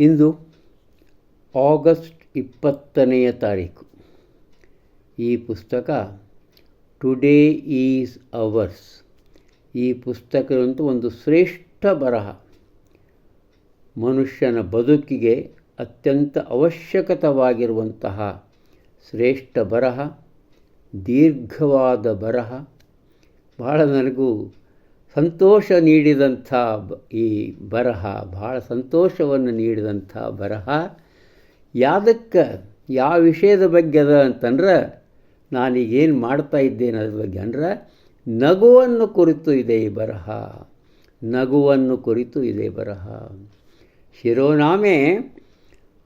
ಇಂದು August ಇಪ್ಪತ್ತನೆಯ ತಾರೀಕು. ಈ ಪುಸ್ತಕ ಟುಡೇ ಈಸ್ ಅವರ್ಸ್ ಈ ಪುಸ್ತಕದಂತೂ ಒಂದು ಶ್ರೇಷ್ಠ ಬರಹ. ಮನುಷ್ಯನ ಬದುಕಿಗೆ ಅತ್ಯಂತ ಅವಶ್ಯಕತವಾಗಿರುವಂತಹ ಶ್ರೇಷ್ಠ ಬರಹ, ದೀರ್ಘವಾದ ಬರಹ. ಬಹಳ ನನಗೂ ಸಂತೋಷ ನೀಡಿದಂಥ ಈ ಬರಹ, ಭಾಳ ಸಂತೋಷವನ್ನು ನೀಡಿದಂಥ ಬರಹ ಯಾವುದಕ್ಕೆ ಯಾವ ವಿಷಯದ ಬಗ್ಗೆ ಅದ ಅಂತಂದ್ರೆ, ನಾನೀಗೇನು ಮಾಡ್ತಾ ಇದ್ದೇನೆ ಅದ್ರ ಬಗ್ಗೆ ಅಂದ್ರೆ, ನಗುವನ್ನು ಕುರಿತು ಇದೆ ಈ ಬರಹ, ನಗುವನ್ನು ಕುರಿತು ಇದೆ ಬರಹ. ಶಿರೋನಾಮೆ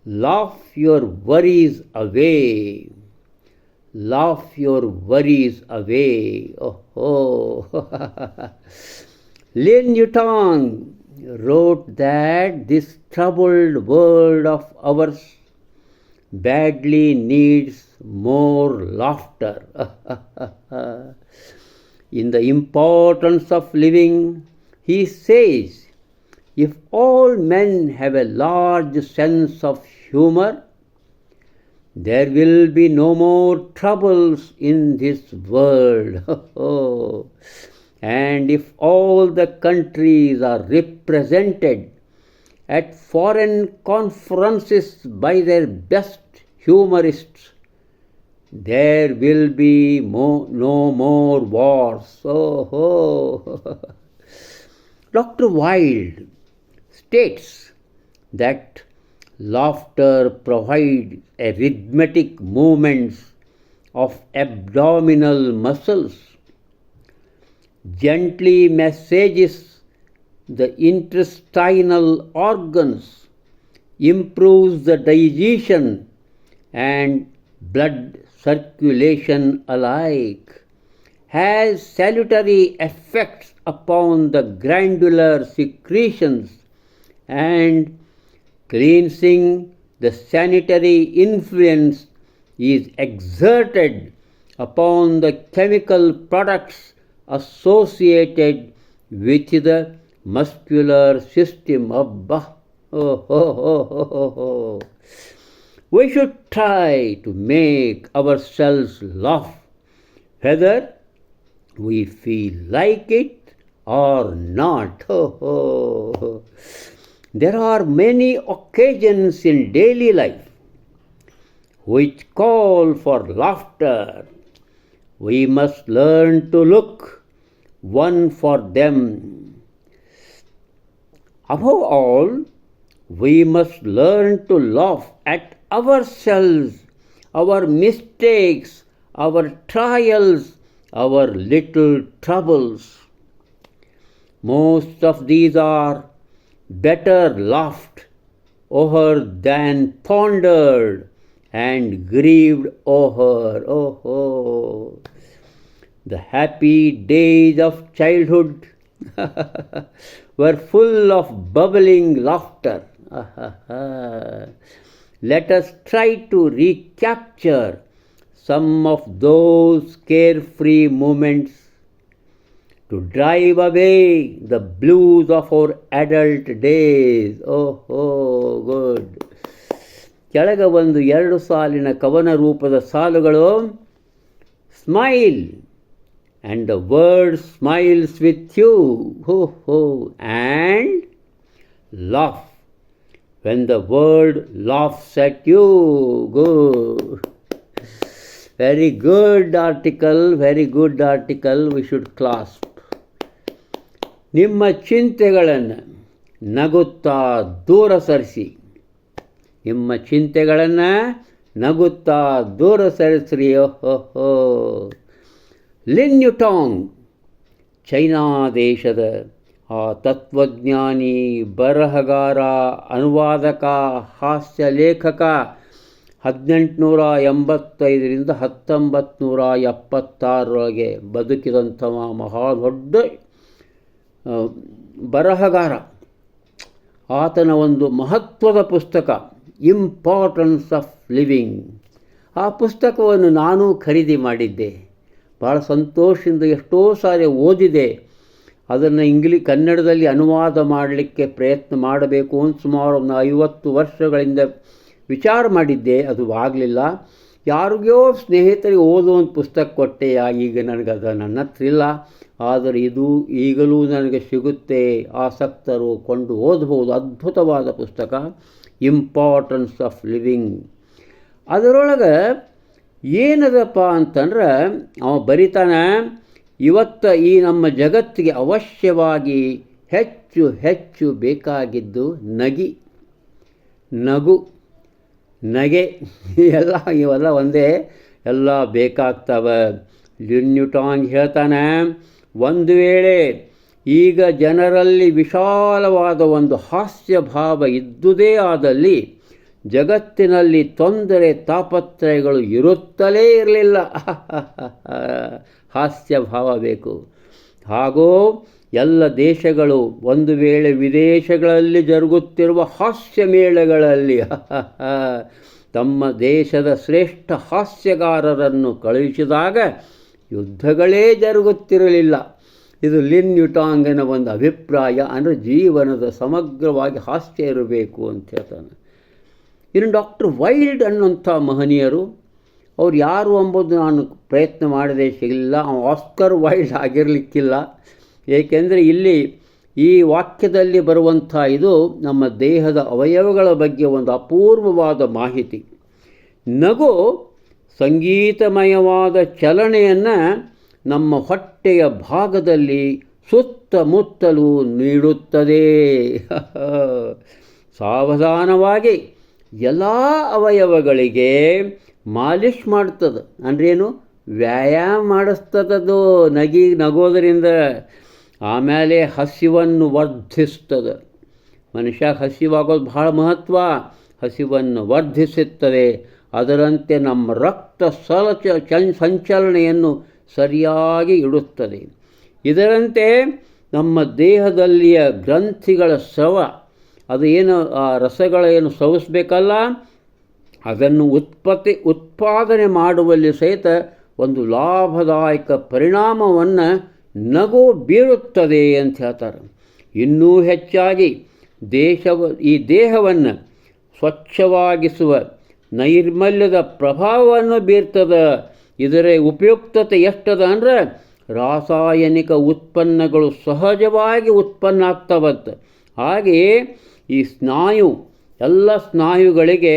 laugh your worries away laugh your worries away. Oh, Lin Yutang wrote that this troubled world of ours badly needs more laughter. In the importance of living, he says, if all men have a large sense of humor, there will be no more troubles in this world. and if all the countries are represented at foreign conferences by their best humorists, there will be mo- no more wars. Dr. Wilde states that laughter provides rhythmic movements of abdominal muscles. Gently massages the intestinal organs improves the digestion and blood circulation alike has salutary effects upon the glandular secretions and cleansing the sanitary influence is exerted upon the chemical products associated with the muscular system of Bah. Oh, oh, oh. We should try to make ourselves laugh, whether we feel like it or not. There are many occasions in daily life which call for laughter. We must learn to look one for them. Above all, we must learn to laugh at ourselves, our mistakes, our trials, our little troubles. Most of these are better laughed over than pondered and grieved over. Oh, oh. The happy days of childhood were full of bubbling laughter. Let us try to recapture some of those carefree moments to drive away the blues of our adult days. Oh, oh, good. ಕೆಳಗ ಒಂದು ಎರಡು ಸಾಲಿನ ಕವನ ರೂಪದ ಸಾಲುಗಳು smile and the world smiles with you ಹೋ ಹೋ and laugh when the world laughs at you good very good article very good article we should class ನಿಮ್ಮ ಚಿಂತೆಗಳನ್ನು ನಗುತ್ತಾ ದೂರ ಸರಿಸಿ. ನಿಮ್ಮ ಚಿಂತೆಗಳನ್ನು ನಗುತ್ತಾ ದೂರ ಸರಿಸ್ರಿ. ಓಹೋ ಲಿನ್ ಯುಟಾಂಗ್, ಚೈನಾ ದೇಶದ ಆ ತತ್ವಜ್ಞಾನಿ, ಬರಹಗಾರ, ಅನುವಾದಕ, ಹಾಸ್ಯ ಲೇಖಕ, ಹದಿನೆಂಟುನೂರ ಎಂಬತ್ತೈದರಿಂದ ಹತ್ತೊಂಬತ್ತು ನೂರ ಎಪ್ಪತ್ತಾರರೊಳಗೆ ಬದುಕಿದಂಥ ಮಹಾ ದೊಡ್ಡ ಬರಹಗಾರ. ಆತನ ಒಂದು ಮಹತ್ವದ ಪುಸ್ತಕ ಇಂಪಾರ್ಟೆನ್ಸ್ ಆಫ್ ಲಿವಿಂಗ್ ಆ ಪುಸ್ತಕವನ್ನು ನಾನು ಖರೀದಿ ಮಾಡಿದ್ದೆ. ಭಾಳ ಸಂತೋಷದಿಂದ ಎಷ್ಟೋ ಸಾರಿ ಓದಿದೆ. ಅದನ್ನು ಇಂಗ್ಲಿ, ಕನ್ನಡದಲ್ಲಿ ಅನುವಾದ ಮಾಡಲಿಕ್ಕೆ ಪ್ರಯತ್ನ ಮಾಡಬೇಕು ಅಂತ ಸುಮಾರು ಒಂದು ಐವತ್ತು ವರ್ಷಗಳಿಂದ ವಿಚಾರ ಮಾಡಿದ್ದೆ. ಅದು ಆಗಲಿಲ್ಲ. ಯಾರಿಗೋ ಸ್ನೇಹಿತರಿಗೆ ಓದುವಂಥ ಪುಸ್ತಕ ಕೊಟ್ಟೆಯ ಈಗ ನನಗೆ ಅದು ನನ್ನ ಹತ್ರ ಇಲ್ಲ. ಆದರೆ ಇದು ಈಗಲೂ ನನಗೆ ಸಿಗುತ್ತೆ. ಆಸಕ್ತರು ಕೊಂಡು ಓದಬಹುದು. ಅದ್ಭುತವಾದ ಪುಸ್ತಕ. ಇಂಪಾರ್ಟೆನ್ಸ್ ಆಫ್ ಲಿವಿಂಗ್ ಅದರೊಳಗೆ ಏನದಪ್ಪ ಅಂತಂದ್ರೆ, ಅವ ಬರಿತಾನೆ, ಇವತ್ತು ಈ ನಮ್ಮ ಜಗತ್ತಿಗೆ ಅವಶ್ಯವಾಗಿ ಹೆಚ್ಚು ಹೆಚ್ಚು ಬೇಕಾಗಿದ್ದು ನಗಿ, ನಗು. ನಗೆ ಎಲ್ಲ ಇವೆಲ್ಲ ಒಂದೇ, ಎಲ್ಲ ಬೇಕಾಗ್ತವೆ. ಲಿನ್ಯುಟಾಂಗ್ ಹೇಳ್ತಾನೆ, ಒಂದು ವೇಳೆ ಈಗ ಜನರಲ್ಲಿ ವಿಶಾಲವಾದ ಒಂದು ಹಾಸ್ಯ ಭಾವ ಇದ್ದುದೇ ಆದಲ್ಲಿ ಜಗತ್ತಿನಲ್ಲಿ ತೊಂದರೆ, ತಾಪತ್ರಯಗಳು ಇರುತ್ತಲೇ ಇರಲಿಲ್ಲ. ಹಾಸ್ಯ ಭಾವ ಬೇಕು. ಹಾಗೂ ಎಲ್ಲ ದೇಶಗಳು ಒಂದು ವೇಳೆ ವಿದೇಶಗಳಲ್ಲಿ ಜರುಗುತ್ತಿರುವ ಹಾಸ್ಯ ಮೇಳಗಳಲ್ಲಿ ತಮ್ಮ ದೇಶದ ಶ್ರೇಷ್ಠ ಹಾಸ್ಯಗಾರರನ್ನು ಕಳುಹಿಸಿದಾಗ ಯುದ್ಧಗಳೇ ಜರುಗುತ್ತಿರಲಿಲ್ಲ. ಇದು ಲಿನ್ ಯುಟಾಂಗನ ಒಂದು ಅಭಿಪ್ರಾಯ. ಅಂದರೆ ಜೀವನದ ಸಮಗ್ರವಾಗಿ ಹಾಸ್ಯ ಇರಬೇಕು ಅಂತ ಹೇಳ್ತಾನೆ. ಇನ್ನು ಡಾಕ್ಟರ್ ವೈಲ್ಡ್ ಅನ್ನುವಂಥ ಮಹನೀಯರು, ಅವ್ರು ಯಾರು ಎಂಬುದು ನಾನು ಪ್ರಯತ್ನ ಮಾಡದೇ ಸಿಗಲಿಲ್ಲ. ಆಸ್ಕರ್ ವೈಲ್ಡ್ ಆಗಿರಲಿಕ್ಕಿಲ್ಲ. ಏಕೆಂದರೆ ಇಲ್ಲಿ ಈ ವಾಕ್ಯದಲ್ಲಿ ಬರುವಂಥ ಇದು ನಮ್ಮ ದೇಹದ ಅವಯವಗಳ ಬಗ್ಗೆ ಒಂದು ಅಪೂರ್ವವಾದ ಮಾಹಿತಿ. ನಗು ಸಂಗೀತಮಯವಾದ ಚಲನೆಯನ್ನು ನಮ್ಮ ಹೊಟ್ಟೆಯ ಭಾಗದಲ್ಲಿ ಸುತ್ತಮುತ್ತಲು ನೀಡುತ್ತದೆ. ಸಾವಧಾನವಾಗಿ ಎಲ್ಲ ಅವಯವಗಳಿಗೆ ಮಾಲಿಷ್ ಮಾಡ್ತದೆ. ಅಂದ್ರೇನು ವ್ಯಾಯಾಮ ಮಾಡಿಸ್ತದದು ನಗಿ ನಗೋದರಿಂದ. ಆಮೇಲೆ ಹಸಿವನ್ನು ವರ್ಧಿಸ್ತದೆ. ಮನುಷ್ಯ ಹಸಿವಾಗೋದು ಭಾಳ ಮಹತ್ವ. ಹಸಿವನ್ನು ವರ್ಧಿಸುತ್ತದೆ. ಅದರಂತೆ ನಮ್ಮ ರಕ್ತ ಸಲಚ ಸಂಚಲನೆಯನ್ನು ಸರಿಯಾಗಿ ಇಡುತ್ತದೆ. ಇದರಂತೆ ನಮ್ಮ ದೇಹದಲ್ಲಿಯ ಗ್ರಂಥಿಗಳ ಸ್ರವ, ಅದು ಏನು, ಆ ರಸಗಳ ಏನು ಸವಿಸ್ಬೇಕಲ್ಲ? ಅದನ್ನು ಉತ್ಪತ್ತಿ, ಉತ್ಪಾದನೆ ಮಾಡುವಲ್ಲಿ ಸಹಿತ ಒಂದು ಲಾಭದಾಯಕ ಪರಿಣಾಮವನ್ನು ನಗು ಬೀರುತ್ತದೆ ಅಂತ ಹೇಳ್ತಾರೆ. ಇನ್ನೂ ಹೆಚ್ಚಾಗಿ ದೇಶವ ಈ ದೇಹವನ್ನು ಸ್ವಚ್ಛವಾಗಿಸುವ ನೈರ್ಮಲ್ಯದ ಪ್ರಭಾವವನ್ನು ಬೀರ್ತದೆ. ಇದರ ಉಪಯುಕ್ತತೆ ಎಷ್ಟದ ಅಂದರೆ ರಾಸಾಯನಿಕ ಉತ್ಪನ್ನಗಳು ಸಹಜವಾಗಿ ಉತ್ಪನ್ನ ಆಗ್ತವಂತೆ. ಹಾಗೆಯೇ ಈ ಸ್ನಾಯು, ಎಲ್ಲ ಸ್ನಾಯುಗಳಿಗೆ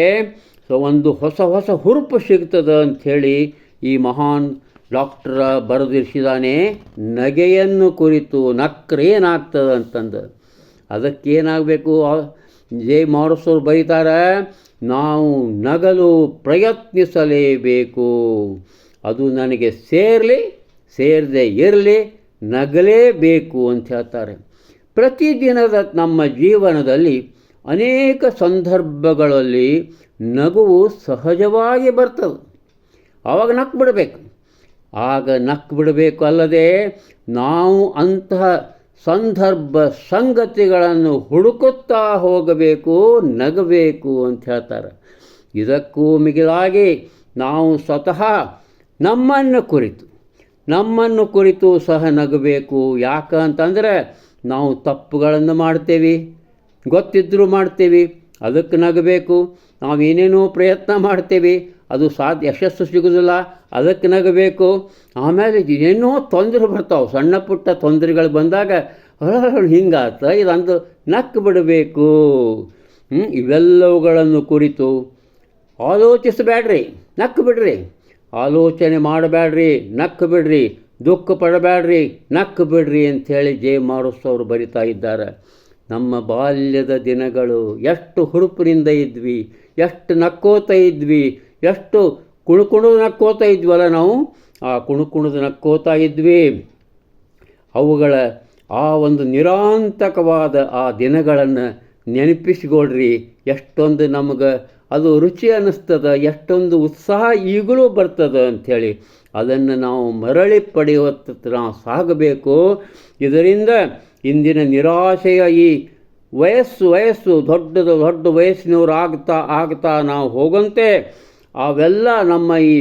ಒಂದು ಹೊಸ ಹೊಸ ಹುರುಪು ಸಿಗ್ತದೆ ಅಂಥೇಳಿ ಈ ಮಹಾನ್ ಡಾಕ್ಟ್ರ ಬರೆದಿರಿಸಿದಾನೆ, ನಗೆಯನ್ನು ಕುರಿತು, ನಕ್ರೆ ಏನಾಗ್ತದೆ ಅಂತಂದು. ಅದಕ್ಕೇನಾಗಬೇಕು? ಜೆ ಮಾರಸೋರು ಬರೀತಾರೆ, ನಾವು ನಗಲು ಪ್ರಯತ್ನಿಸಲೇಬೇಕು. ಅದು ನನಗೆ ಸೇರಲಿ, ಸೇರದೆ ಇರಲಿ, ನಗಲೇಬೇಕು ಅಂತ ಹೇಳ್ತಾರೆ. ಪ್ರತಿದಿನದ ನಮ್ಮ ಜೀವನದಲ್ಲಿ ಅನೇಕ ಸಂದರ್ಭಗಳಲ್ಲಿ ನಗುವು ಸಹಜವಾಗಿ ಬರ್ತದೆ. ಆವಾಗ ನಕ್ಕು ಬಿಡಬೇಕು ಆಗ ನಕ್ಕು ಬಿಡಬೇಕು ಅಲ್ಲದೆ ನಾವು ಅಂತಹ ಸಂದರ್ಭ ಸಂಗತಿಗಳನ್ನು ಹುಡುಕುತ್ತಾ ಹೋಗಬೇಕು, ನಗಬೇಕು ಅಂತ ಹೇಳ್ತಾರೆ. ಇದಕ್ಕೂ ಮಿಗಿಲಾಗಿ ನಾವು ಸ್ವತಃ ನಮ್ಮನ್ನು ಕುರಿತು ನಮ್ಮನ್ನು ಕುರಿತು ಸಹ ನಗಬೇಕು. ಯಾಕಂತಂದರೆ ನಾವು ತಪ್ಪುಗಳನ್ನು ಮಾಡ್ತೇವೆ ಗೊತ್ತಿದ್ದರೂ ಮಾಡ್ತೇವೆ, ಅದಕ್ಕೆ ನಗಬೇಕು. ನಾವು ಏನೇನೋ ಪ್ರಯತ್ನ ಮಾಡ್ತೇವೆ ಅದು ಸಾಧ್ಯ, ಯಶಸ್ಸು ಸಿಗೋದಿಲ್ಲ ಅದಕ್ಕೆ ನಗಬೇಕು. ಆಮೇಲೆ ಏನೋ ತೊಂದರೆ ಬರ್ತಾವೆ. ಸಣ್ಣ ಪುಟ್ಟ ತೊಂದರೆಗಳು ಬಂದಾಗ ಹಿಂಗಾತ ಇದಂದು ನಕ್ಕು ಬಿಡಬೇಕು. ಇವೆಲ್ಲವುಗಳನ್ನು ಕುರಿತು ಆಲೋಚಿಸಬೇಡ್ರಿ ನಕ್ಕು ಬಿಡ್ರಿ. ಆಲೋಚನೆ ಮಾಡಬೇಡ್ರಿ ನಕ್ಕು ಬಿಡ್ರಿ. ದುಃಖ ಪಡಬೇಡ್ರಿ ನಕ್ಕು ಬಿಡ್ರಿ ಅಂಥೇಳಿ ಜೆ ಮಾರುಸ್ತವರು ಬರಿತಾ ಇದ್ದಾರೆ. ನಮ್ಮ ಬಾಲ್ಯದ ದಿನಗಳು ಎಷ್ಟು ಹುರುಪಿನಿಂದ ಇದ್ವಿ, ಎಷ್ಟು ನಕ್ಕೋತ ಇದ್ವಿ ಎಷ್ಟು ಕುಣುಕುಣು ನಕ್ಕೋತಾ ಇದ್ವಲ್ಲ ನಾವು? ಆ ಕುಣುಕುಣದು ನಕ್ಕೋತಾ ಇದ್ವಿ. ಅವುಗಳ ಆ ಒಂದು ನಿರಾಂತಕವಾದ ಆ ದಿನಗಳನ್ನು ನೆನಪಿಸಿಕೊಳ್ಳ್ರಿ ಎಷ್ಟೊಂದು ನಮಗೆ ಅದು ರುಚಿ ಅನ್ನಿಸ್ತದ, ಎಷ್ಟೊಂದು ಉತ್ಸಾಹ ಈಗಲೂ ಬರ್ತದೆ ಅಂಥೇಳಿ. ಅದನ್ನು ನಾವು ಮರಳಿ ಪಡೆಯುವತ್ತ ನಾವು ಸಾಗಬೇಕು. ಇದರಿಂದ ಇಂದಿನ ನಿರಾಶೆಯ ಈ ವಯಸ್ಸು ವಯಸ್ಸು ದೊಡ್ಡದು ದೊಡ್ಡ ವಯಸ್ಸಿನವರು ಆಗ್ತಾ ಆಗ್ತಾ ನಾವು ಹೋಗಂತೆ. ಅವೆಲ್ಲ ನಮ್ಮ ಈ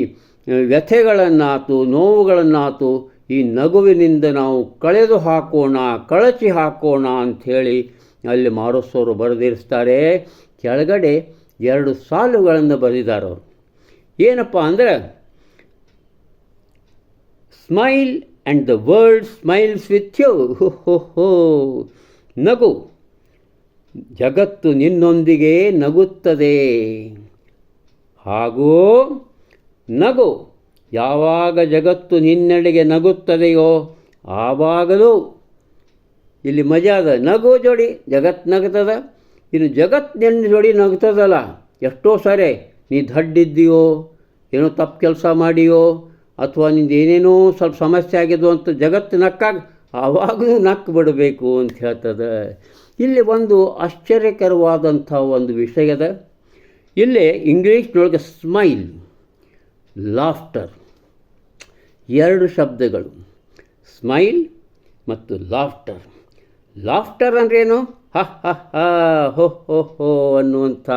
ವ್ಯಥೆಗಳನ್ನಾತು, ನೋವುಗಳನ್ನಾತು, ಈ ನಗುವಿನಿಂದ ನಾವು ಕಳೆದು ಹಾಕೋಣ, ಕಳಚಿ ಹಾಕೋಣ ಅಂಥೇಳಿ ಅಲ್ಲಿ ಮಾರುಸೋರು ಬರೆದಿರಿಸ್ತಾರೆ. ಕೆಳಗಡೆ ಎರಡು ಸಾಲುಗಳನ್ನು ಬರೆದಿದ್ದಾರೆ ಅವರು. ಏನಪ್ಪ ಅಂದರೆ smile and the world smiles with you ಹೋ ಹೋ ನಗು, ಜಗತ್ತು ನಿನ್ನೊಂದಿಗೆ ನಗುತ್ತದೆ. ಹಾಗೂ ನಗು, ಯಾವಾಗ ಜಗತ್ತು ನಿನ್ನೆಡೆಗೆ ನಗುತ್ತದೆಯೋ ಆವಾಗಲೂ ಇಲ್ಲಿ ಮಜಾದ ನಗು ಜೋಡಿ ಜಗತ್ತು ನಗ್ತದ, ಇನ್ನು ಜಗತ್ತು ನಿನ್ನ ಜೋಡಿ ನಗ್ತದಲ್ಲ. ಎಷ್ಟೋ ಸಾರಿ ನೀ ದಡ್ಡಿದ್ದೀಯೋ, ಏನೋ ತಪ್ಪು ಕೆಲಸ ಮಾಡಿಯೋ, ಅಥವಾ ನಿಂದು ಏನೇನೋ ಸ್ವಲ್ಪ ಸಮಸ್ಯೆ ಆಗಿದ್ದು ಅಂತ ಜಗತ್ತು ನಕ್ಕಾಗ ಆವಾಗಲೂ ನಕ್ಕ ಬಿಡಬೇಕು ಅಂತ ಹೇಳ್ತದೆ. ಇಲ್ಲಿ ಒಂದು ಆಶ್ಚರ್ಯಕರವಾದಂಥ ಒಂದು ವಿಷಯದ ಇಲ್ಲಿ ಇಂಗ್ಲೀಷ್ನೊಳಗೆ ಸ್ಮೈಲ್, ಲಾಫ್ಟರ್, ಎರಡು ಶಬ್ದಗಳು, ಸ್ಮೈಲ್ ಮತ್ತು ಲಾಫ್ಟರ್. ಲಾಫ್ಟರ್ ಅಂದ್ರೇನು? ಹ ಹ ಹ, ಹೋ ಹೋ ಅನ್ನುವಂಥ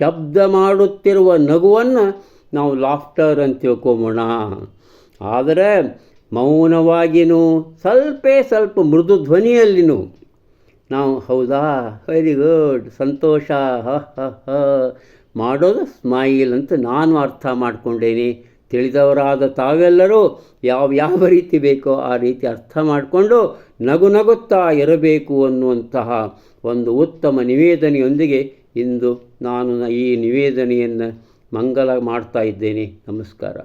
ಶಬ್ದ ಮಾಡುತ್ತಿರುವ ನಗುವನ್ನು ನಾವು ಲಾಫ್ಟರ್ ಅಂತ ತಿಳ್ಕೊಂಬೋಣ. ಆದರೆ ಮೌನವಾಗಿನೂ, ಸ್ವಲ್ಪೇ ಸ್ವಲ್ಪ ಮೃದು ಧ್ವನಿಯಲ್ಲಿನೂ ನಾವು ಹೌದಾ? ವೆರಿ ಗುಡ್ ಸಂತೋಷ. ಹ ಹ ಹ. ಮಾಡೋದು ಸ್ಮೈಲ್ ಅಂತ ನಾನು ಅರ್ಥ ಮಾಡಿಕೊಂಡೇನೆ. ತಿಳಿದವರಾದ ತಾವೆಲ್ಲರೂ ಯಾವ ಯಾವ ರೀತಿ ಬೇಕೋ ಆ ರೀತಿ ಅರ್ಥ ಮಾಡಿಕೊಂಡು ನಗು ನಗುತ್ತಾ ಇರಬೇಕು ಅನ್ನುವಂತಹ ಒಂದು ಉತ್ತಮ ನಿವೇದನೆಯೊಂದಿಗೆ ಇಂದು ನಾನು ಈ ನಿವೇದನೆಯನ್ನು ಮಂಗಲ ಮಾಡ್ತಾ ಇದ್ದೇನೆ. ನಮಸ್ಕಾರ.